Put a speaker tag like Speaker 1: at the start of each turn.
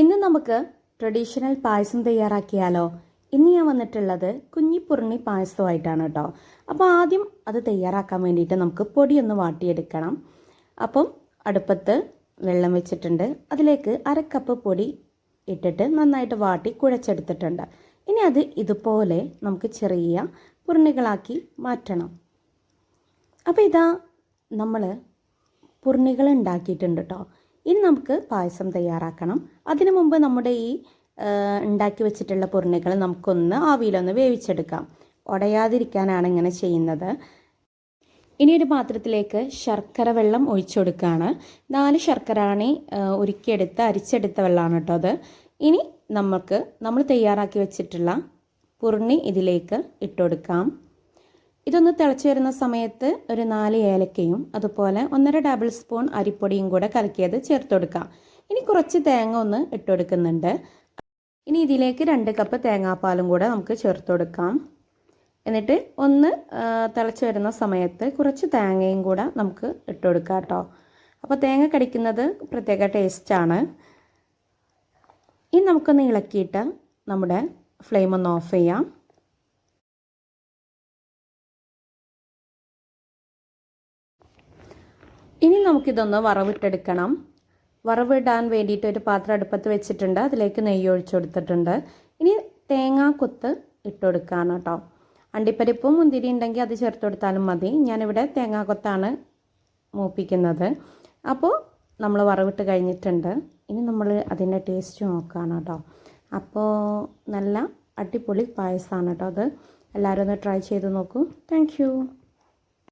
Speaker 1: ഇന്ന് നമുക്ക് ട്രഡീഷണൽ പായസം തയ്യാറാക്കിയാലോ? ഇന്ന് ഞാൻ വന്നിട്ടുള്ളത് കുഞ്ഞിപ്പുറണി പായസമായിട്ടാണ് കേട്ടോ. അപ്പോൾ ആദ്യം അത് തയ്യാറാക്കാൻ വേണ്ടിയിട്ട് നമുക്ക് പൊടിയൊന്ന് വാട്ടിയെടുക്കണം. അപ്പം അടുപ്പത്ത് വെള്ളം വെച്ചിട്ടുണ്ട്. അതിലേക്ക് അര കപ്പ് പൊടി ഇട്ടിട്ട് നന്നായിട്ട് വാട്ടി കുഴച്ചെടുത്തിട്ടുണ്ട്. ഇനി അത് ഇതുപോലെ നമുക്ക് ചെറിയ പുറണികളാക്കി മാറ്റണം. അപ്പോൾ ഇതാ നമ്മൾ പുറണികൾ ഉണ്ടാക്കിയിട്ടുണ്ട് കേട്ടോ. ഇനി നമുക്ക് പായസം തയ്യാറാക്കണം. അതിനു മുമ്പ് നമ്മുടെ ഈ ഉണ്ടാക്കി വെച്ചിട്ടുള്ള പുറണികൾ നമുക്കൊന്ന് ആവിയിലൊന്ന് വേവിച്ചെടുക്കാം. ഉടയാതിരിക്കാനാണ് ഇങ്ങനെ ചെയ്യുന്നത്. ഇനി ഒരു പാത്രത്തിലേക്ക് ശർക്കര വെള്ളം ഒഴിച്ചു കൊടുക്കുകയാണ് നാല് ശർക്കരാണി ഉരുക്കിയെടുത്ത് അരിച്ചെടുത്ത വെള്ളമാണ് കേട്ടോ അത്. ഇനി നമുക്ക് നമ്മൾ തയ്യാറാക്കി വെച്ചിട്ടുള്ള പുറണി ഇതിലേക്ക് ഇട്ട് കൊടുക്കാം ഇതൊന്ന് തിളച്ച് വരുന്ന സമയത്ത് ഒരു നാല് ഏലക്കയും അതുപോലെ ഒന്നര ടേബിൾ സ്പൂൺ അരിപ്പൊടിയും കൂടെ കലക്കിയത് ചേർത്ത് കൊടുക്കാം. ഇനി കുറച്ച് തേങ്ങ ഒന്ന് ഇട്ട് കൊടുക്കുന്നുണ്ട്. ഇനി ഇതിലേക്ക് രണ്ട് കപ്പ് തേങ്ങാപ്പാലും കൂടെ നമുക്ക് ചേർത്ത് കൊടുക്കാം. എന്നിട്ട് ഒന്ന് തിളച്ച് വരുന്ന സമയത്ത് കുറച്ച് തേങ്ങയും കൂടെ നമുക്ക് ഇട്ട് കൊടുക്കാം കേട്ടോ. അപ്പോൾ തേങ്ങ കടിക്കുന്നത് പ്രത്യേക ടേസ്റ്റാണ് ഇനി നമുക്കൊന്ന് ഇളക്കിയിട്ട് നമ്മുടെ ഫ്ലെയിം ഒന്ന് ഓഫ് ചെയ്യാം. ഇനി നമുക്കിതൊന്ന് വറവിട്ടെടുക്കണം. വറവിടാൻ വേണ്ടിയിട്ട് ഒരു പാത്രം അടുപ്പത്ത് വെച്ചിട്ടുണ്ട്. അതിലേക്ക് നെയ്യ് ഒഴിച്ചു കൊടുത്തിട്ടുണ്ട്. ഇനി തേങ്ങാക്കൊത്ത് ഇട്ട് കൊടുക്കുകയാണ് കേട്ടോ. അണ്ടിപ്പരിപ്പും മുന്തിരി ഉണ്ടെങ്കിൽ അത് ചേർത്ത് കൊടുത്താലും മതി. ഞാനിവിടെ തേങ്ങാക്കൊത്താണ് മൂപ്പിക്കുന്നത്. അപ്പോൾ നമ്മൾ വറവിട്ട് കഴിഞ്ഞിട്ടുണ്ട്. ഇനി നമ്മൾ അതിന്റെ ടേസ്റ്റ് നോക്കുകയാണ് കേട്ടോ. അപ്പോൾ നല്ല അടിപൊളി പായസമാണ് കേട്ടോ അത്. എല്ലാവരും ഒന്ന് ട്രൈ ചെയ്ത് നോക്കൂ. താങ്ക്